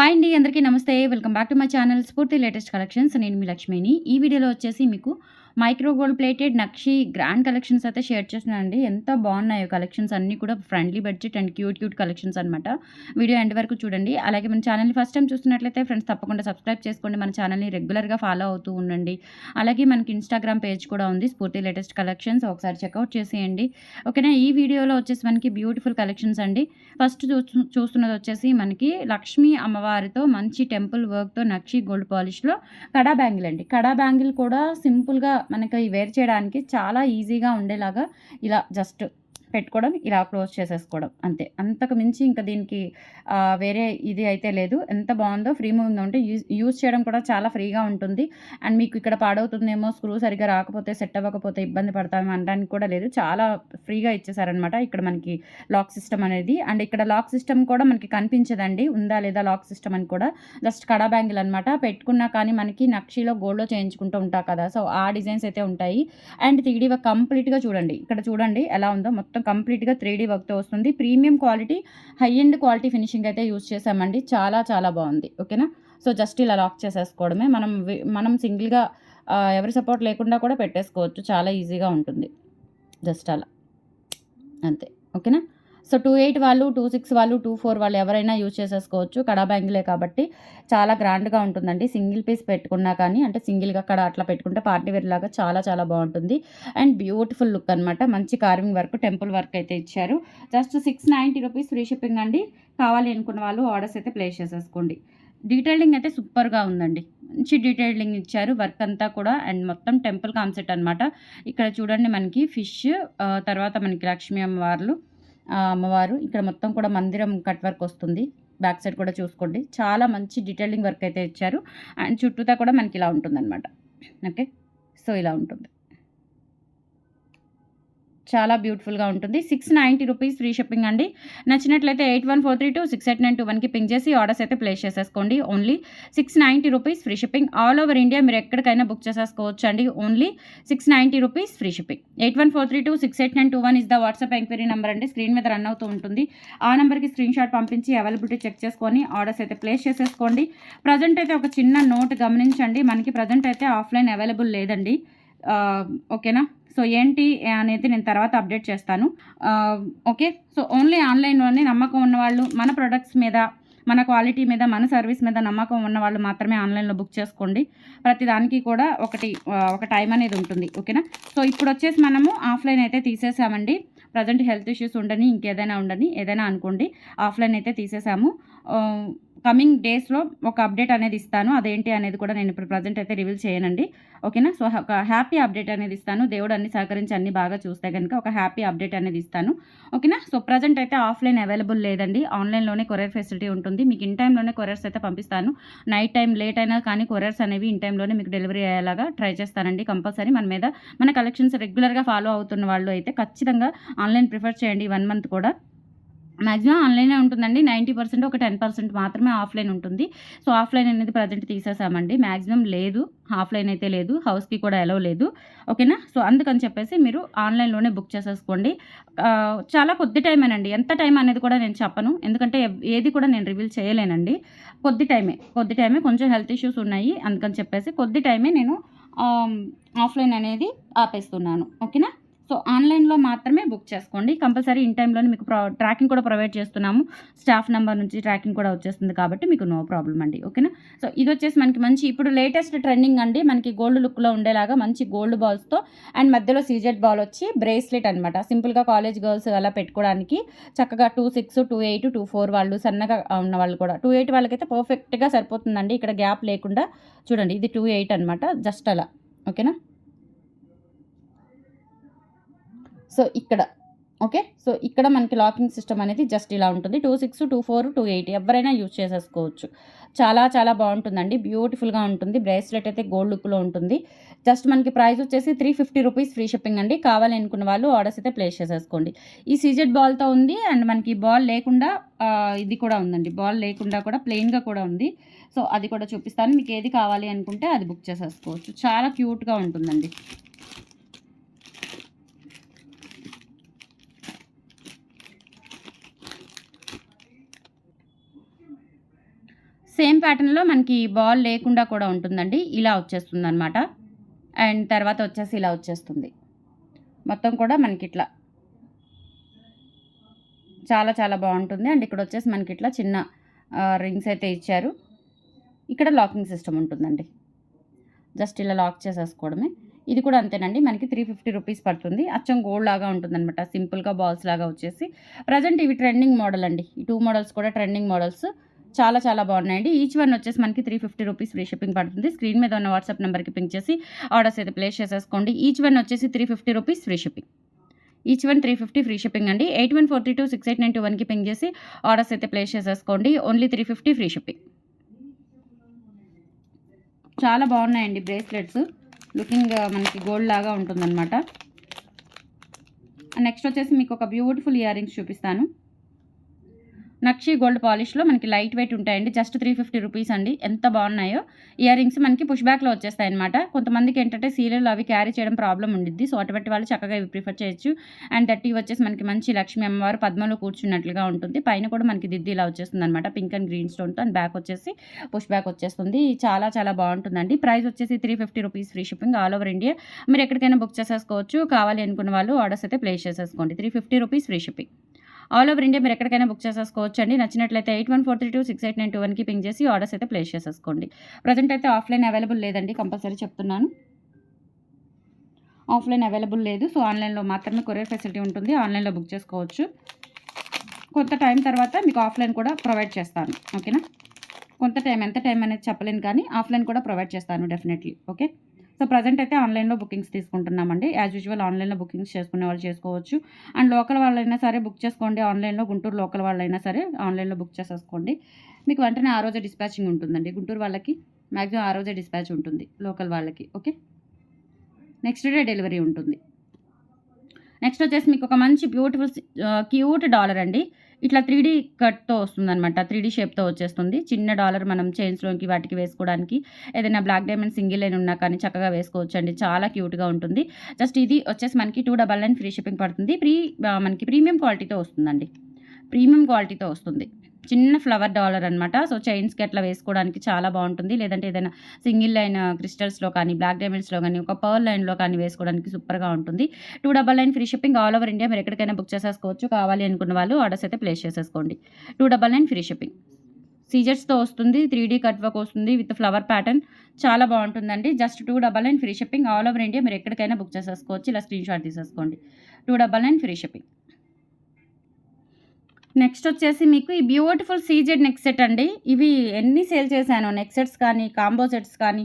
Hi అండి అందరికీ నమస్తే. Welcome back to my channel Spoorthi latest collections నేను మీ లక్ష్మిని. ఈ వీడియోలో వచ్చేసి మీకు micro gold plated nakshi grand collections అయితే షేర్ చేస్తున్నానండి. ఎంత బాగున్నాయో కలెక్షన్స్ అన్నీ కూడా friendly budget and cute cute collections అనమాట వీడియో ఎండ్ వరకు చూడండి. అలాగే మన ఛానల్ని ఫస్ట్ టైం చూస్తున్నట్లయితే ఫ్రెండ్స్ తప్పకుండా సబ్స్క్రైబ్ చేసుకోండి. మన ఛానల్ని రెగ్యులర్గా ఫాలో అవుతూ ఉండండి. అలాగే మనకి ఇన్స్టాగ్రామ్ పేజ్ కూడా ఉంది. స్ఫూర్తి లేటెస్ట్ కలెక్షన్స్ ఒకసారి చెక్అవుట్ చేసేయండి. ఓకేనా? ఈ వీడియోలో వచ్చేసి మనకి బ్యూటిఫుల్ కలెక్షన్స్ అండి. ఫస్ట్ చూ చూస్తున్నది వచ్చేసి మనకి లక్ష్మీ అమ్మవారితో మంచి టెంపుల్ వర్క్తో నక్షి గోల్డ్ పాలిష్లో కడా బ్యాంగిల్ అండి. కడా బ్యాంగిల్ కూడా సింపుల్గా మనకి వేరు చేయడానికి చాలా ఈజీగా ఉండేలాగా ఇలా జస్ట్ పెట్టుకోవడం ఇలా క్లోజ్ చేసేసుకోవడం. అంతే. అంతకు మించి ఇంకా దీనికి వేరే ఇది అయితే లేదు. ఎంత బాగుందో ఫ్రీ మూవింగ్ ఉంటే యూజ్ యూజ్ చేయడం కూడా చాలా ఫ్రీగా ఉంటుంది. అండ్ మీకు ఇక్కడ పాడవుతుందేమో స్క్రూ సరిగ్గా రాకపోతే సెట్ అవ్వకపోతే ఇబ్బంది పడతామో అనడానికి కూడా లేదు. చాలా ఫ్రీగా ఇచ్చేసారనమాట. ఇక్కడ మనకి లాక్ సిస్టమ్ అనేది. అండ్ ఇక్కడ లాక్ సిస్టమ్ కూడా మనకి కనిపించదండి. ఉందా లేదా లాక్ సిస్టమ్ అని కూడా. జస్ట్ కడా బ్యాంగిల్ అనమాట. పెట్టుకున్నా కానీ మనకి నక్షిలో గోల్డ్లో చేయించుకుంటూ ఉంటా కదా. సో ఆ డిజైన్స్ అయితే ఉంటాయి. అండ్ త్రీ కంప్లీట్గా చూడండి. ఇక్కడ చూడండి ఎలా ఉందో. మొత్తం కంప్లీట్గా త్రీ డీ వర్క్తో వస్తుంది. Premium quality high end quality finishing అయితే యూస్ చేసామండి. చాలా చాలా బాగుంది. ఓకేనా? సో జస్ట్ ఇలా లాక్ చేసేసుకోవడమే. మనం మనం సింగిల్గా ఎవరి సపోర్ట్ లేకుండా కూడా పెట్టేసుకోవచ్చు. చాలా ఈజీగా ఉంటుంది. జస్ట్ అలా. అంతే. ఓకేనా? సో టూ ఎయిట్ వాళ్ళు టూ సిక్స్ వాళ్ళు టూ ఫోర్ వాళ్ళు ఎవరైనా యూజ్ చేసేసుకోవచ్చు. కడా బ్యాంగిలే కాబట్టి చాలా గ్రాండ్గా ఉంటుందండి. సింగిల్ పీస్ పెట్టుకున్నా కానీ అంటే సింగిల్గా అక్కడ అట్లా పెట్టుకుంటే పార్టీ వేర్ లాగా చాలా చాలా బాగుంటుంది. అండ్ బ్యూటిఫుల్ లుక్ అనమాట మంచి కార్వింగ్ వర్క్ టెంపుల్ వర్క్ అయితే ఇచ్చారు. Just six ninety rupees free shipping అండి. కావాలి అనుకున్న వాళ్ళు ఆర్డర్స్ అయితే ప్లేస్ చేసేసుకోండి. డీటెయిలింగ్ అయితే సూపర్గా ఉందండి. మంచి డీటెయిలింగ్ ఇచ్చారు. వర్క్ అంతా కూడా అండ్ మొత్తం టెంపుల్ కాన్సెప్ట్ అనమాట ఇక్కడ చూడండి మనకి ఫిష్ తర్వాత మనకి లక్ష్మీ అమ్మవార్లు. అమ్మవారు. ఇక్కడ మొత్తం కూడా మందిరం కట్ వర్క్ వస్తుంది. బ్యాక్ సైడ్ కూడా చూసుకోండి. చాలా మంచి డీటెయిలింగ్ వర్క్ అయితే ఇచ్చారు. అండ్ చుట్టూతా కూడా మనకి ఇలా ఉంటుందన్నమాట. ఓకే? సో ఇలా ఉంటుంది. చాలా బ్యూటిఫుల్గా ఉంటుంది. Six ninety rupees free shipping అండి. నచ్చినట్లయితే eight one four three two six eight nine two వన్కి పింక్ చేసి ఆర్డర్స్ అయితే ప్లేస్ చేసేసుకోండి. Only six ninety rupees free shipping. All over India మీరు ఎక్కడికైనా బుక్ చేసేసుకోవచ్చు అండి only six ninety rupees free shipping. Eight one four three two six eight nine two one is the WhatsApp enquiry number అండి. Screen మీద run అవుతూ ఉంటుంది. ఆ నెంబర్కి స్క్రీన్ షాట్ పంపించి అవైలబిలిటీ చెక్ చేసుకొని ఆర్డర్స్ అయితే ప్లేస్ చేసేసుకోండి. ప్రజెంట్ అయితే ఒక చిన్న నోట్ గమనించండి. మనకి ప్రజెంట్ అయితే ఆఫ్లైన్ అవైలబుల్ లేదండి. ఓకేనా? సో ఏంటి అనేది నేను తర్వాత అప్డేట్ చేస్తాను. ఓకే? సో ఓన్లీ ఆన్లైన్లోనే నమ్మకం ఉన్నవాళ్ళు మన ప్రొడక్ట్స్ మీద మన క్వాలిటీ మీద మన సర్వీస్ మీద నమ్మకం ఉన్న వాళ్ళు మాత్రమే ఆన్లైన్లో బుక్ చేసుకోండి. ప్రతిదానికి కూడా ఒకటి ఒక టైం అనేది ఉంటుంది. ఓకేనా? సో ఇప్పుడు వచ్చేసి మనము ఆఫ్లైన్ అయితే తీసేసామండి. ప్రజెంట్ హెల్త్ ఇష్యూస్ ఉండని ఇంకేదైనా ఉండని ఏదైనా అనుకోండి ఆఫ్లైన్ అయితే తీసేసాము. కమింగ్ డేస్లో ఒక అప్డేట్ అనేది ఇస్తాను. అదేంటి అనేది కూడా నేను ఇప్పుడు ప్రజెంట్ అయితే రివీల్ చేయనండి. ఓకేనా? సో ఒక హ్యాపీ అప్డేట్ అనేది ఇస్తాను. దేవుడు అన్ని సహకరించి అన్ని బాగా చూస్తే కనుక ఒక హ్యాపీ అప్డేట్ అనేది ఇస్తాను. ఓకేనా? సో ప్రజెంట్ అయితే ఆఫ్లైన్ అవైలబుల్ లేదండి. ఆన్లైన్లోనే కొరియర్ ఫెసిలిటీ ఉంటుంది. మీకు ఇన్ టైంలోనే కొరియర్స్ అయితే పంపిస్తాను. నైట్ టైం లేట్ అయినా కానీ కొరియర్స్ అనేవి ఇన్ టైంలోనే మీకు డెలివరీ అయ్యేలాగా ట్రై చేస్తానండి కంపల్సరీ. మన మీద మన కలెక్షన్స్ రెగ్యులర్గా ఫాలో అవుతున్న వాళ్ళు అయితే ఖచ్చితంగా ఆన్లైన్ ప్రిఫర్ చేయండి వన్ మంత్ కూడా. మ్యాక్సిమం ఆన్లైనే ఉంటుందండి. నైంటీ పర్సెంట్ ఒక టెన్ పర్సెంట్ మాత్రమే ఆఫ్లైన్ ఉంటుంది. సో ఆఫ్లైన్ అనేది ప్రజెంట్ తీసేసామండి. మ్యాక్సిమం లేదు. ఆఫ్లైన్ అయితే లేదు. హౌస్కి కూడా ఎలవ్ లేదు. ఓకేనా? సో అందుకని చెప్పేసి మీరు ఆన్లైన్లోనే బుక్ చేసేసుకోండి. చాలా కొద్ది టైమేనండి. ఎంత టైం అనేది కూడా నేను చెప్పను. ఎందుకంటే ఏది కూడా నేను రివీల్ చేయలేనండి. కొద్ది టైమే. కొద్ది టైమే కొంచెం హెల్త్ ఇష్యూస్ ఉన్నాయి. అందుకని చెప్పేసి కొద్ది టైమే నేను ఆఫ్లైన్ అనేది ఆపేస్తున్నాను. ఓకేనా? సో ఆన్లైన్లో మాత్రమే బుక్ చేసుకోండి. కంపల్సరీ ఇన్ టైంలోనే మీకు ప్రో ట్రాకింగ్ కూడా ప్రొవైడ్ చేస్తున్నాము. స్టాఫ్ నెంబర్ నుంచి ట్రాకింగ్ కూడా వచ్చేస్తుంది కాబట్టి మీకు నో ప్రాబ్లం అండి. ఓకేనా? సో ఇది వచ్చేసి మనకి మంచి ఇప్పుడు లేటెస్ట్ ట్రెండింగ్ అండి. మనకి గోల్డ్ లుక్లో ఉండేలాగా మంచి గోల్డ్ బాల్స్తో అండ్ మధ్యలో సీజెడ్ బాల్ వచ్చి బ్రేస్లెట్ అనమాట సింపుల్గా కాలేజ్ గర్ల్స్ అలా పెట్టుకోవడానికి చక్కగా two six two eight two four వాళ్ళు సన్నగా ఉన్న వాళ్ళు కూడా టూ ఎయిట్ వాళ్ళకైతే పర్ఫెక్ట్గా సరిపోతుందండి. ఇక్కడ గ్యాప్ లేకుండా చూడండి. ఇది టూ ఎయిట్ అనమాట జస్ట్ అలా. ఓకేనా? సో ఇక్కడ ఓకే సో ఇక్కడ మనకి లాకింగ్ సిస్టమ్ అనేది జస్ట్ ఇలా ఉంటుంది. Two six two four two eight ఎవరైనా యూజ్ చేసేసుకోవచ్చు. చాలా చాలా బాగుంటుందండి. బ్యూటిఫుల్గా ఉంటుంది. బ్రేస్లెట్ అయితే గోల్డ్ లుక్లో ఉంటుంది. జస్ట్ మనకి ప్రైస్ వచ్చేసి three fifty rupees free shipping అండి. కావాలి అనుకున్న వాళ్ళు ఆర్డర్స్ అయితే ప్లేస్ చేసేసుకోండి. ఈ సీజెడ్ బాల్తో ఉంది అండ్ మనకి బాల్ లేకుండా ఇది కూడా ఉందండి. బాల్ లేకుండా కూడా ప్లెయిన్గా కూడా ఉంది. సో అది కూడా చూపిస్తాను. మీకు ఏది కావాలి అనుకుంటే అది బుక్ చేసేసుకోవచ్చు. చాలా క్యూట్గా ఉంటుందండి. సేమ్ ప్యాటర్న్‌లో మనకి బాల్ లేకుండా కూడా ఉంటుందండి. ఇలా వచ్చేస్తుంది అనమాట అండ్ తర్వాత వచ్చేసి ఇలా వచ్చేస్తుంది. మొత్తం కూడా మనకి ఇట్లా చాలా చాలా బాగుంటుంది అండ్ ఇక్కడ వచ్చేసి మనకి ఇట్లా చిన్న రింగ్స్ అయితే ఇచ్చారు. ఇక్కడ లాకింగ్ సిస్టమ్ ఉంటుందండి. జస్ట్ ఇలా లాక్ చేసేసుకోవడమే. ఇది కూడా అంతేనండి. మనకి 350 రూపీస్ పడుతుంది. అచ్చం గోల్డ్ లాగా ఉంటుందన్నమాట సింపుల్‌గా బాల్స్ లాగా వచ్చేసి. ప్రజెంట్ ఇవి ట్రెండింగ్ మోడల్ అండి. ఈ టూ మోడల్స్ కూడా ట్రెండింగ్ మోడల్స్. చాలా చాలా బాగున్నాయండి. ఈచ్ వన్ వచ్చేసి మనకి 350 రూపీస్ ఫ్రీ షిప్పింగ్ పడుతుంది. స్క్రీన్ మీద ఉన్న వాట్సాప్ నెంబర్కి పింక్ చేసి ఆర్డర్స్ అయితే ప్లేస్ చేసేసుకోండి. ఈచ్ వన్ వచ్చేసి 350 rupees free shipping. Each one 350 free shipping అండి. 8143268921కి పింక్ చేసి ఆర్డర్స్ అయితే ప్లేస్ చేసేసుకోండి. Only 350 free shipping. చాలా బాగున్నాయండి బ్రేస్లెట్స్. లుకింగ్ uh, మనకి గోల్డ్ లాగా ఉంటుందనమాట. నెక్స్ట్ వచ్చేసి మీకు ఒక బ్యూటిఫుల్ ఇయర్ రింగ్స్ చూపిస్తాను. నక్షి గోల్డ్ పాలిష్‌లో మనకి లైట్ వెయిట్ ఉంటాయండి. జస్ట్ 350 రూపీస్ అండి. ఎంత బాగున్నాయో. ఇయర్ రింగ్స్ మనకి పుష్ బ్యాక్‌లో వచ్చేస్తాయన్నమాట. కొంతమందికి ఏంటంటే సీరియల్ అవి క్యారీ చేయడం ప్రాబ్లమ్ ఉండిద్ది. సో, అటువంటి వాళ్ళు చక్కగా ఇవి ప్రిఫర్ చేయొచ్చు. అండ్ థర్టీ వచ్చేసి మనకి మంచి లక్ష్మీ అమ్మవారు పద్మలో కూర్చున్నట్లుగా ఉంటుంది. పైన కూడా మనకి దిద్ది ఇలా వచ్చేస్తుంది అనమాట పింక్ అండ్ గ్రీన్ స్టోన్‌తో అండ్ బ్యాక్ వచ్చేసి పుష్ బ్యాక్ వచ్చేస్తుంది. చాలా చాలా బాగుంటుందండి. ప్రైస్ వచ్చేసి 350 rupees free shipping all over India. మీరు ఎక్కడికైనా బుక్ చేసేసుకోవచ్చు. కావాలి అనుకున్న వాళ్ళు ఆర్డర్స్ అయితే ప్లేస్ చేసేసుకోండి. 350 rupees free shipping. All over India మీరు ఎక్కడికైనా బుక్ చేసేసుకోవచ్చండి. నచ్చినట్లయితే 8143268921కి పింక్ చేసి ఆర్డర్స్ అయితే ప్లేస్ చేసేసుకోండి. ప్రెజెంట్ అయితే ఆఫ్‌లైన్ అవైలబుల్ లేదండి. కంపల్సరీ చెప్తున్నాను. ఆఫ్‌లైన్ అవైలబుల్ లేదు. సో, ఆన్‌లైన్‌లో మాత్రమే కొరియర్ ఫెసిలిటీ ఉంటుంది. ఆన్‌లైన్‌లో బుక్ చేసుకోవచ్చు. కొంత టైం తర్వాత మీకు ఆఫ్‌లైన్ కూడా ప్రొవైడ్ చేస్తాను. ఓకేనా? కొంత టైం ఎంత టైం అనేది చెప్పలేను కానీ ఆఫ్‌లైన్ కూడా ప్రొవైడ్ చేస్తాను డెఫినెట్‌లీ. ఓకే. సో, ప్రెజెంట్ అయితే ఆన్‌లైన్‌లో బుకింగ్స్ తీసుకుంటున్నామండి. యాజ్ యూజువల్ ఆన్‌లైన్‌లో బుకింగ్స్ చేసుకునే వాళ్ళు చేసుకోవచ్చు. అండ్ లోకల్ వాళ్ళైనా సరే బుక్ చేసుకోండి ఆన్‌లైన్‌లో. గుంటూరు లోకల్ వాళ్ళైనా సరే ఆన్‌లైన్‌లో బుక్ చేసేసుకోండి. మీకు వెంటనే ఆ రోజే డిస్పాచింగ్ ఉంటుందండి. గుంటూరు వాళ్ళకి మాక్సిమం ఆ రోజే డిస్పాచ్ ఉంటుంది. లోకల్ వాళ్ళకి. ఓకే. నెక్స్ట్ డే డెలివరీ ఉంటుంది. నెక్స్ట్ వచ్చేసి మీకు ఒక మంచి బ్యూటిఫుల్ క్యూట్ డాలర్ అండి. ఇట్లా 3డీ కట్‌తో వస్తుంది అన్నమాట త్రీ డీ షేప్‌తో వచ్చేస్తుంది. చిన్న డాలర్ మనం చైన్స్‌లోకి వాటికి వేసుకోవడానికి ఏదైనా బ్లాక్ డైమండ్ సింగిల్ లైన్ ఉన్నా కానీ చక్కగా వేసుకోవచ్చు అండి చాలా క్యూట్‌గా ఉంటుంది. జస్ట్ ఇది వచ్చేసి మనకి 299 ఫ్రీ షిప్పింగ్ పడుతుంది. ప్రీ మనకి ప్రీమియం క్వాలిటీతో వస్తుందండి. ప్రీమియం క్వాలిటీతో వస్తుంది. చిన్న ఫ్లవర్ డాలర్ అనమాట. సో, చైన్స్‌కి అట్లా వేసుకోవడానికి చాలా బాగుంటుంది. లేదంటే ఏదైనా సింగిల్ లైన్ క్రిస్టల్స్‌లో కానీ, బ్లాక్ డైమండ్స్‌లో కానీ, ఒక పర్ల్ లైన్‌లో కానీ వేసుకోవడానికి సూపర్‌గా ఉంటుంది. 299 free shipping all over India మీరు ఎక్కడికైనా బుక్ చేసేసుకోవచ్చు. కావాలి అనుకున్న వాళ్ళు ఆర్డర్స్ అయితే ప్లేస్ చేసేసుకోండి. 299 ఫ్రీ షిప్పింగ్. సీజర్స్‌తో వస్తుంది. 3డీ కట్ వర్క్ వస్తుంది విత్ ఫ్లవర్ ప్యాటర్న్. చాలా బాగుంటుందండి. Just 299 free shipping all over India మీరు ఎక్కడికైనా బుక్ చేసేసుకోవచ్చు. ఇలా స్క్రీన్‌షాట్ తీసేసుకోండి. 299 ఫ్రీ షిప్పింగ్. నెక్స్ట్ వచ్చేసి మీకు ఈ బ్యూటిఫుల్ సీజెడ్ నెక్ సెట్ అండి. ఇవి ఎన్ని సేల్ చేశాను నెక్ సెట్స్ కానీ, కాంబో సెట్స్ కానీ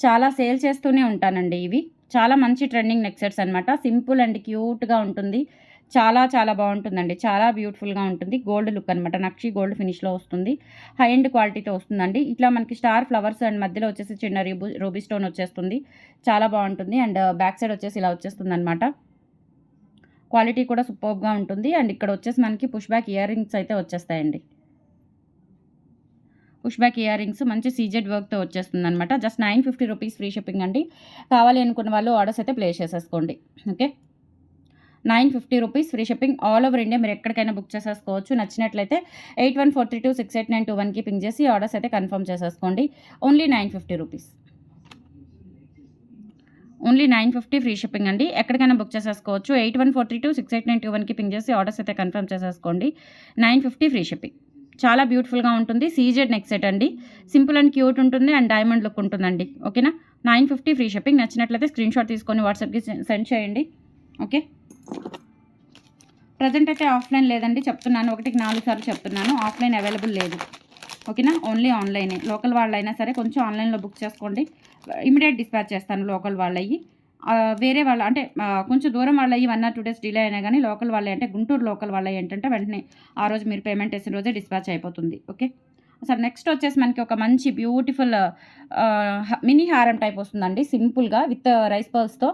చాలా సేల్ చేస్తూనే ఉంటానండి ఇవి. చాలా మంచి ట్రెండింగ్ నెక్ సెట్స్ అనమాట. సింపుల్ అండ్ క్యూట్‌గా ఉంటుంది. చాలా చాలా బాగుంటుందండి. చాలా బ్యూటిఫుల్‌గా ఉంటుంది. గోల్డ్ లుక్ అనమాట. నక్షి గోల్డ్ ఫినిష్‌లో వస్తుంది. హై అండ్ క్వాలిటీతో వస్తుందండి. ఇట్లా మనకి స్టార్ ఫ్లవర్స్ అండ్ మధ్యలో వచ్చేసి చిన్న రూబీ స్టోన్ వచ్చేస్తుంది. చాలా బాగుంటుంది. అండ్ బ్యాక్ సైడ్ వచ్చేసి ఇలా వచ్చేస్తుంది అనమాట క్వాలిటీ కూడా సూపర్గా ఉంటుంది. అండ్ ఇక్కడ వచ్చేసి మనకి పుష్ బ్యాక్ ఇయర్ రింగ్స్ అయితే వచ్చేస్తాయండి. పుష్ బ్యాక్ ఇయర్ రింగ్స్ మంచి సీజెడ్ వర్క్‌తో వచ్చేస్తుంది అనమాట జస్ట్ 950 రూపీస్ ఫ్రీ షిప్పింగ్ అండి. కావాలి అనుకున్న వాళ్ళు ఆర్డర్స్ అయితే ప్లేస్ చేసేసుకోండి. Okay. 950 rupees free shipping all over India మీరు ఎక్కడికైనా బుక్ చేసేసుకోవచ్చు. నచ్చినట్లయితే 8143268921కి పింక్ చేసి ఆర్డర్స్ అయితే కన్ఫర్మ్ చేసేసుకోండి. Only 950 rupees. Only 950 free shipping అండి. ఎక్కడికైనా బుక్ చేసేసుకోవచ్చు. 8143268921కి పింక్ చేసి ఆర్డర్స్ అయితే కన్ఫర్మ్ చేసేసుకోండి. 950 ఫ్రీ షిప్పింగ్. చాలా బ్యూటిఫుల్‌గా ఉంటుంది. సీజెడ్ నెక్ సెట్ అండి. సింపుల్ అండ్ క్యూట్ ఉంటుంది. అండ్ డైమండ్ లుక్ ఉంటుందండి. ఓకేనా? 950 ఫ్రీ షిప్పింగ్. నచ్చినట్లయితే స్క్రీన్‌షాట్ తీసుకొని వాట్సాప్‌కి సెండ్ చేయండి. ఓకే. ప్రెజెంట్ అయితే ఆఫ్‌లైన్ లేదండి. చెప్తున్నాను. ఒకటికి నాలుగు సార్లు చెప్తున్నాను. ఆఫ్‌లైన్ అవైలబుల్ లేదు. ఓకేనా? ఓన్లీ ఆన్‌లైనే. లోకల్ వాళ్ళైనా సరే కొంచెం ఆన్‌లైన్‌లో బుక్ చేసుకోండి. ఇమీడియట్ డిస్పాచ్ చేస్తాను లోకల్ వాళ్ళవి వేరే వాళ్ళ అంటే కొంచెం దూరం వాళ్ళయి 1 ఆర్ టూ డేస్ డిలే అయినా కానీ లోకల్ వాళ్ళే అంటే గుంటూరు లోకల్ వాళ్ళ ఏంటంటే వెంటనే ఆ రోజు మీరు పేమెంట్ చేసిన రోజే డిస్పాచ్ అయిపోతుంది. ఓకే. సార్ నెక్స్ట్ వచ్చేసి మనకి ఒక మంచి బ్యూటిఫుల్ మినీ హారం టైప్ వస్తుందండి. సింపుల్‌గా విత్ రైస్ పర్స్తో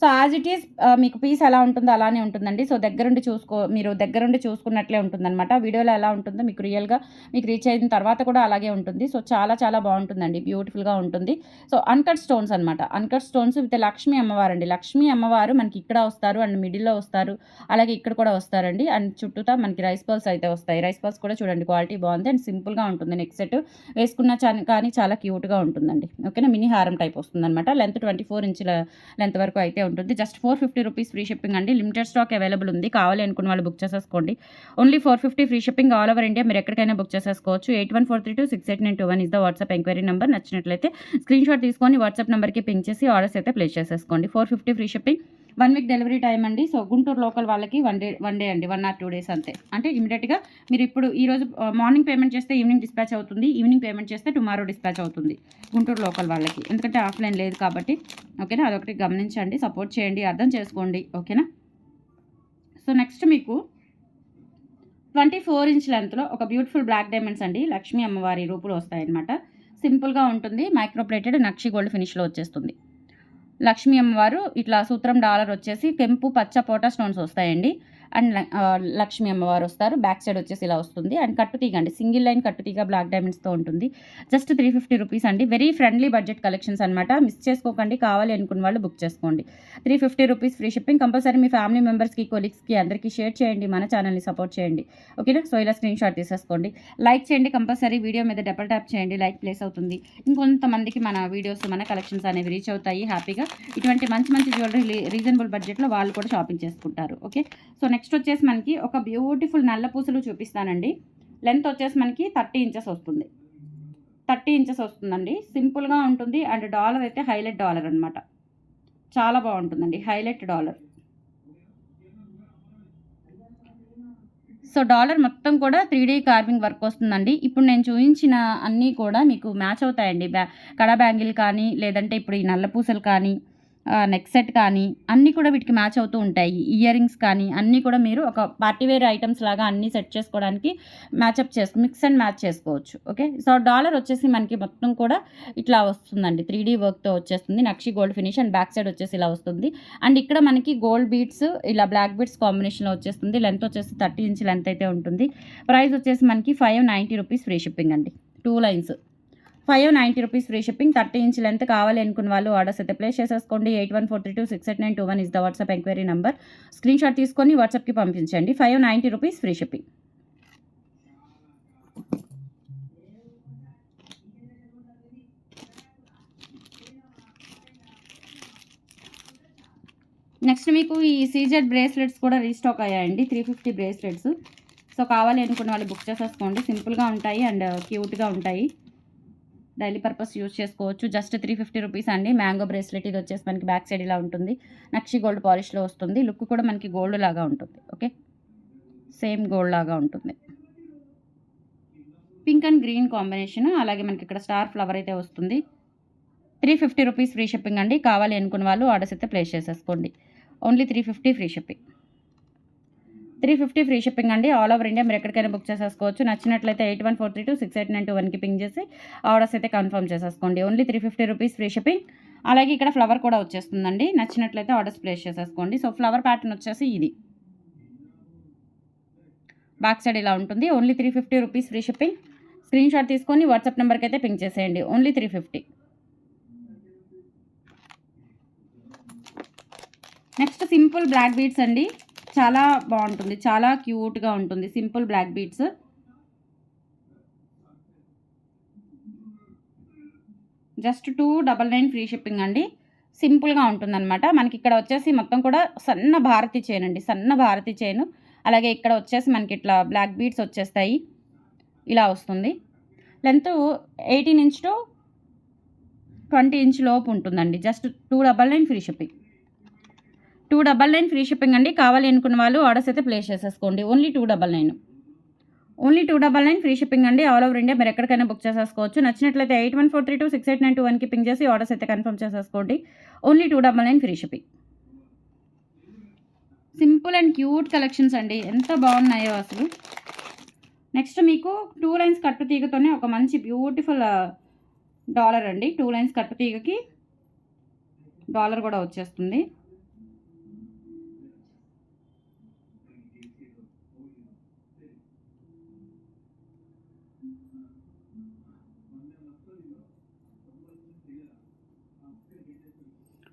సో యాజ్ ఇట్ ఈస్ మీకు పీస్ ఎలా ఉంటుందో అలానే ఉంటుందండి. సో దగ్గరుండి చూసుకో మీరు దగ్గరుండి చూసుకున్నట్లే ఉంటుందన్నమాట. వీడియోలో ఎలా ఉంటుందో మీకు రియల్గా మీకు రీచ్ అయిన తర్వాత కూడా అలాగే ఉంటుంది. సో చాలా చాలా బాగుంటుందండి. బ్యూటిఫుల్గా ఉంటుంది. సో అన్కట్ స్టోన్స్ అనమాట అన్కట్ స్టోన్స్ విత్ లక్ష్మీ అమ్మవారు అండి లక్ష్మీ అమ్మవారు మనకి ఇక్కడ వస్తారు అండ్ మిడిల్లో వస్తారు. అలాగే ఇక్కడ కూడా వస్తారండి. అండ్ చుట్టూతా మనకి రైస్ పల్స్ అయితే వస్తాయి. రైస్ పల్స్ కూడా చూడండి క్వాలిటీ బాగుంది. అండ్ సింపుల్గా ఉంటుంది. నెక్స్ట్ సెట్ వేసుకున్న కానీ చాలా క్యూట్గా ఉంటుందండి. ఓకేనా మినీ హారం టైప్ వస్తుందన్నమాట. లెంత్ ట్వంటీ ఫోర్ ఇంచుల లెంత్ వరకు అయితే ఉంటుంది. Just four fifty rupees free shipping అండి. లిమిటెడ్ స్టాక్ అవైలబుల్ ఉంది. కావాలి అనుకున్న వాళ్ళు బుక్ చేసేసుకోండి. Only four fifty free shipping all over India మీరు ఎక్కడికైనా బుక్ చేసేసుకోవచ్చు. Eight one four three two six eight nine two one is the WhatsApp enquiry number. నచ్చినట్లయితే స్క్రీన్ షాట్ తీసుకొని వాట్సాప్ నెంబర్కి పింక్ చేసి ఆర్డర్స్ అయితే ప్లేస్ చేసేసుకోండి. Four fifty free shipping one week delivery time అండి. సో గుంటూరు లోకల్ వాళ్ళకి one day one day అండి. One or two days అంతే. అంటే ఇమీడియట్గా మీరు ఇప్పుడు ఈ రోజు మార్నింగ్ పేమెంట్ చేస్తే ఈవినింగ్ డిస్పాచ్ అవుతుంది. ఈవినింగ్ పేమెంట్ చేస్తే టుమారో డిస్పాచ్ అవుతుంది. గుంటూరు లోకల్ వాళ్ళకి. ఎందుకంటే ఆఫ్లైన్ లేదు కాబట్టి. ఓకేనా? అదొకటి గమనించండి. సపోర్ట్ చేయండి. అర్థం చేసుకోండి. ఓకేనా? సో నెక్స్ట్ మీకు ట్వంటీ ఫోర్ ఇంచ్ లెంత్లో ఒక బ్యూటిఫుల్ బ్లాక్ డైమండ్స్ అండి. లక్ష్మీ అమ్మవారి రూపులు వస్తాయన్నమాట. సింపుల్గా ఉంటుంది. మైక్రోప్లేటెడ్ నక్షి గోల్డ్ ఫినిష్లో వచ్చేస్తుంది. లక్ష్మీ అమ్మవారు ఇట్లా సూత్రం డాలర్ వచ్చేసి కెంపు పచ్చ పోటా స్టోన్స్ వస్తాయండి. అండ్ ల- లక్ష్మీ అమ్మవారు వస్తారు. బ్యాక్ సైడ్ వచ్చేసి ఇలా వస్తుంది. అండ్ కట్టుతీగ అండి. సింగిల్ లైన్ కట్టుతీగ బ్లాక్ డైమండ్స్తో ఉంటుంది. జస్ట్ త్రీ ఫిఫ్టీ రూపీస్ అండి. వెరీ ఫ్రెండ్లీ బడ్జెట్ కలెక్షన్స్ అనమాట మిస్ చేసుకోకండి. కావాలి అనుకున్న వాళ్ళు బుక్ చేసుకోండి. Three fifty rupees free shipping compulsory మీ ఫ్యామిలీ మెంబర్స్కి కొలీగ్స్కి అందరికీ షేర్ చేయండి. మన ఛానల్ని సపోర్ట్ చేయండి. ఓకేనా? సో ఇలా స్క్రీన్ షాట్ తీసేసుకోండి. లైక్ చేయండి. కంపల్సరీ వీడియో మీద డబల్ ట్యాప్ చేయండి. లైక్ ప్లేస్ అవుతుంది. ఇంకొంతమందికి మన వీడియోస్ మన కలెక్షన్స్ అనేవి రీచ్ అవుతాయి హ్యాపీగా. ఇటువంటి మంచి మంచి జ్యువెలరీ రీజనబుల్ బడ్జెట్లో వాళ్ళు కూడా షాపింగ్ చేసుకుంటారు. ఓకే? సో నెక్స్ట్ వచ్చేసి మనకి ఒక బ్యూటిఫుల్ నల్ల పూసలు చూపిస్తానండి. లెంత్ వచ్చేసి మనకి థర్టీ ఇంచెస్ వస్తుంది. థర్టీ ఇంచెస్ వస్తుందండి. సింపుల్గా ఉంటుంది అండ్ డాలర్ అయితే హైలైట్ డాలర్ అనమాట చాలా బాగుంటుందండి. Highlight dollar. సో డాలర్ మొత్తం కూడా త్రీ డీ కార్వింగ్ వర్క్ వస్తుందండి. ఇప్పుడు నేను చూపించిన అన్నీ కూడా మీకు మ్యాచ్ అవుతాయండి. బ్యా కడా బ్యాంగిల్ కానీ లేదంటే ఇప్పుడు ఈ నల్ల పూసలు కానీ నెక్ సెట్ కానీ అన్నీ కూడా వీటికి మ్యాచ్ అవుతూ ఉంటాయి. ఇయర్ రింగ్స్ కానీ అన్నీ కూడా మీరు ఒక పార్టీ వేర్ ఐటమ్స్ లాగా అన్నీ సెట్ చేసుకోవడానికి మ్యాచప్ చేసుకో మిక్స్ అండ్ మ్యాచ్ చేసుకోవచ్చు. ఓకే సో డాలర్ వచ్చేసి మనకి మొత్తం కూడా ఇట్లా వస్తుందండి. త్రీ డీ వర్క్తో వచ్చేస్తుంది. నక్షి gold finish and back side వచ్చేసి ఇలా వస్తుంది. అండ్ ఇక్కడ మనకి గోల్డ్ బీట్స్ ఇలా బ్లాక్ బీట్స్ కాంబినేషన్లో వచ్చేస్తుంది. లెంత్ వచ్చేసి థర్టీ ఇంచ్ లెంత్ అయితే ఉంటుంది. ప్రైస్ వచ్చేసి మనకి five ninety rupees free shipping అండి. Two lines five ninety rupees free shipping thirty inch length కావాలి అనుకున్న వాళ్ళు ఆర్డర్స్ అయితే ప్లేస్ చేసేసుకోండి. Eight one four three two six eight nine two one is the WhatsApp enquiry number. Screenshot తీసుకొని వాట్సాప్కి పంపించండి. Five ninety rupees free shipping. Next మీకు ఈ సీజెడ్ బ్రేస్లెట్స్ కూడా రీస్టాక్ అయ్యాయండి. Three fifty bracelets. సో కావాలి అనుకున్న వాళ్ళు బుక్ చేసేసుకోండి. సింపుల్గా ఉంటాయి అండ్ క్యూట్గా ఉంటాయి. డైలీ పర్పస్ యూజ్ చేసుకోవచ్చు. జస్ట్ త్రీ ఫిఫ్టీ రూపీస్ అండి. మ్యాంగో బ్రేస్లెట్ ఇది వచ్చేసి మనకి బ్యాక్ సైడ్ ఇలా ఉంటుంది. నక్షి గోల్డ్ పాలిష్లో వస్తుంది. లుక్ కూడా మనకి గోల్డ్ లాగా ఉంటుంది. ఓకే? సేమ్ గోల్డ్ లాగా ఉంటుంది. Pink and green combination. అలాగే మనకి ఇక్కడ స్టార్ ఫ్లవర్ అయితే వస్తుంది. Three fifty rupees free shipping అండి. కావాలి అనుకున్న వాళ్ళు ఆర్డర్స్ అయితే ప్లేస్ చేసేసుకోండి. Only three fifty free shipping. Three fifty free shipping అండి. ఆల్ ఓవర్ ఇండియా మీరు ఎక్కడికైనా బుక్ చేసేసుకోవచ్చు. నచ్చినట్లయితే eight one four three two six eight nine two వన్కి పింక్ చేసి ఆర్డర్స్ అయితే కన్ఫర్మ్ చేసేసుకోండి. Only three fifty rupees free shipping. అలాగే ఇక్కడ ఫ్లవర్ కూడా వచ్చేస్తుందండి. నచ్చినట్లయితే ఆర్డర్స్ ప్లేస్ చేసేసుకోండి. సో ఫ్లవర్ ప్యాటర్న్ వచ్చేసి ఇది. బ్యాక్ సైడ్ ఇలా ఉంటుంది. Only three fifty rupees free shipping. Screenshot తీసుకొని వాట్సాప్ నెంబర్కి అయితే పింక్ చేసేయండి. Only three fifty. Next simple black beads అండి. చాలా బాగుంటుంది. చాలా క్యూట్గా ఉంటుంది. Simple black beads. Just two double nine free shipping అండి. సింపుల్గా ఉంటుందన్నమాట. మనకి ఇక్కడ వచ్చేసి మొత్తం కూడా సన్న భారతి చైన్ అండి. సన్న భారతి చైన్. అలాగే ఇక్కడ వచ్చేసి మనకి ఇట్లా బ్లాక్ బీడ్స్ వచ్చేస్తాయి. ఇలా వస్తుంది. Length eighteen inch to twenty inch లోపు ఉంటుందండి. Just two double nine free shipping. Two double nine free shipping అండి. కావాలి అనుకున్న వాళ్ళు ఆర్డర్స్ అయితే ప్లేస్ చేసేసుకోండి. Only two double nine. Only two double nine free shipping అండి. ఆల్ ఓవర్ ఇండియా మీరు ఎక్కడికైనా బుక్ చేసేసుకోవచ్చు. నచ్చినట్లయితే eight one four three two six eight nine two వన్కి పింగ్ చేసి ఆర్డర్స్ అయితే కన్ఫర్మ్ చేసేసుకోండి. Only two double nine free shipping. Simple and cute collections అండి. ఎంత బాగున్నాయో అసలు. నెక్స్ట్ మీకు టూ లైన్స్ కట్టు తీగతోనే ఒక మంచి బ్యూటిఫుల్ డాలర్ అండి. టూ లైన్స్ కట్టు తీగకి డాలర్ కూడా వచ్చేస్తుంది.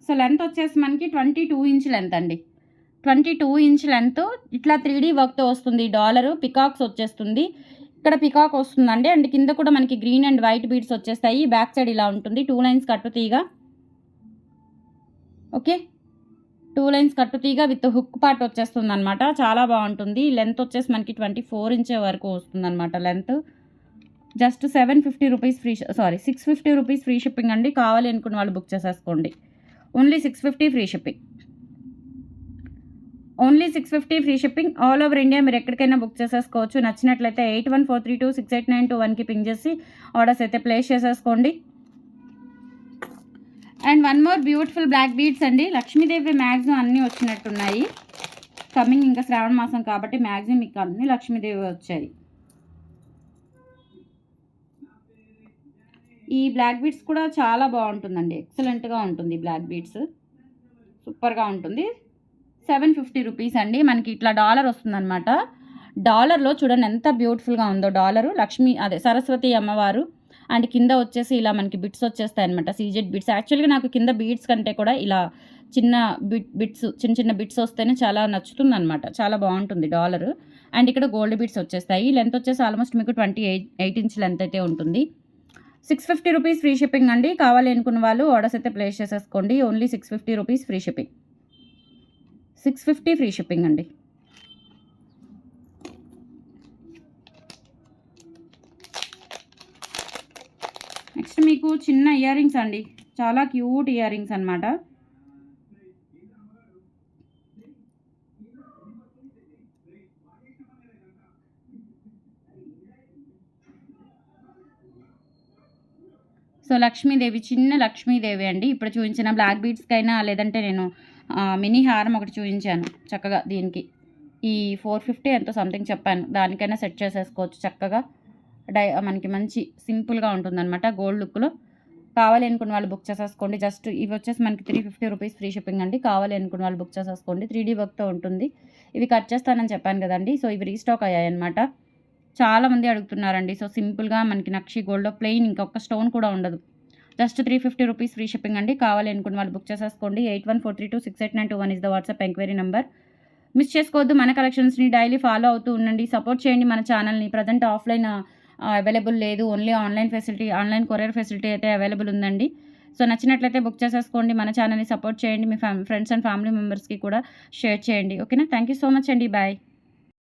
సో లెంత్ వచ్చేసి మనకి ట్వంటీ టూ ఇంచ్ లెంత్ అండి. ట్వంటీ టూ ఇంచ్ లెంత్ ఇట్లా త్రీ డీ వర్క్తో వస్తుంది. డాలరు పికాక్స్ వచ్చేస్తుంది. ఇక్కడ పికాక్ వస్తుందండి. అండ్ కింద కూడా మనకి గ్రీన్ అండ్ వైట్ బీడ్స్ వచ్చేస్తాయి. బ్యాక్ సైడ్ ఇలా ఉంటుంది. టూ లైన్స్ కట్టు తీగ. ఓకే? టూ లైన్స్ కట్టు తీగ విత్ హుక్ పార్ట్ వచ్చేస్తుంది అనమాట చాలా బాగుంటుంది. లెంత్ వచ్చేసి మనకి ట్వంటీ ఫోర్ ఇంచ్ వరకు వస్తుంది అనమాట length. Just seven fifty rupees free sorry six fifty rupees free shipping అండి. కావాలి అనుకున్న వాళ్ళు బుక్ చేసేసుకోండి. Only six fifty free shipping only six fifty free shipping all over India మీరు ఎక్కడికైనా బుక్ చేసేసుకోవచ్చు. నచ్చినట్లయితే eight one four three two six eight nine two వన్కి పింక్ చేసి ఆర్డర్స్ అయితే ప్లేస్ చేసేసుకోండి. And one more beautiful black beads అండి. Lakshmidevi maximum అన్నీ వచ్చినట్టున్నాయి. కమింగ్ ఇంకా శ్రావణ మాసం కాబట్టి మ్యాక్సిమం మీకు అన్నీ లక్ష్మీదేవి వచ్చాయి. ఈ బ్లాక్ బీట్స్ కూడా చాలా బాగుంటుందండి. ఎక్సలెంట్గా ఉంటుంది బ్లాక్ బీడ్స్ సూపర్గా ఉంటుంది. సెవెన్ ఫిఫ్టీ రూపీస్ అండి. మనకి ఇట్లా డాలర్ వస్తుందన్నమాట. డాలర్లో చూడండి ఎంత బ్యూటిఫుల్గా ఉందో డాలరు. లక్ష్మి అదే సరస్వతి అమ్మవారు. అండ్ కింద వచ్చేసి ఇలా మనకి బిట్స్ వచ్చేస్తాయి అనమాట సీజెడ్ బిట్స్ యాక్చువల్గా నాకు కింద బీట్స్ కంటే కూడా ఇలా చిన్న బిట్ బిట్స్ చిన్న చిన్న బిట్స్ వస్తేనే చాలా నచ్చుతుంది అనమాట చాలా బాగుంటుంది డాలర్. అండ్ ఇక్కడ గోల్డ్ బిట్స్ వచ్చేస్తాయి. లెంత్ వచ్చేసి ఆల్మోస్ట్ మీకు twenty eight eight inch length అయితే ఉంటుంది. Six fifty rupees free shipping అండి. కావాలి అనుకున్న వాళ్ళు ఆర్డర్స్ అయితే ప్లేస్ చేసేసుకోండి. Only six fifty rupees free shipping. Six fifty free shipping అండి. నెక్స్ట్ మీకు చిన్న ఇయర్ రింగ్స్ అండి. చాలా క్యూట్ ఇయర్ రింగ్స్ అనమాట సో లక్ష్మీదేవి చిన్న లక్ష్మీదేవి అండి. ఇప్పుడు చూపించిన బ్లాక్ బీడ్స్కైనా లేదంటే నేను మినీ హారం ఒకటి చూపించాను చక్కగా దీనికి. ఈ ఫోర్ ఫిఫ్టీ ఎంతో సంథింగ్ చెప్పాను. దానికైనా సెట్ చేసేసుకోవచ్చు చక్కగా. డై మనకి మంచి సింపుల్గా ఉంటుందన్నమాట గోల్డ్ లుక్లో కావాలి అనుకున్న వాళ్ళు బుక్ చేసేసుకోండి. జస్ట్ ఇవి వచ్చేసి మనకి three fifty rupees free shipping అండి. కావాలి అనుకున్న వాళ్ళు బుక్ చేసేసుకోండి. త్రీ డీ వర్క్తో ఉంటుంది. ఇవి కట్ చేస్తానని చెప్పాను కదండి. సో ఇవి రీస్టాక్ అయ్యాయి అనమాట చాలామంది అడుగుతున్నారండి. సో సింపుల్గా మనకి నక్షి గోల్డ్లో ప్లెయిన్ ఇంకొక స్టోన్ కూడా ఉండదు. Just three fifty rupees free shipping అండి. కావాలి అనుకున్న వాళ్ళు బుక్ చేసేసుకోండి. Eight one four three two six eight nine two one is the WhatsApp enquiry number. Miss చేసుకోవద్దు. మన కలెక్షన్స్ని డైలీ ఫాలో అవుతూ ఉండండి. సపోర్ట్ చేయండి మన ఛానల్ని. ప్రజెంట్ ఆఫ్లైన్ అవైలబుల్ లేదు. Only online facility online courier facility అయితే అవైలబుల్ ఉందండి. సో నచ్చినట్లయితే బుక్ చేసేసుకోండి. మన ఛానల్ని సపోర్ట్ చేయండి. మీ ఫ్రెండ్స్ అండ్ ఫ్యామిలీ మెంబర్స్కి కూడా షేర్ చేయండి. ఓకేనా? థ్యాంక్ యూ సో మచ్ అండి. బాయ్.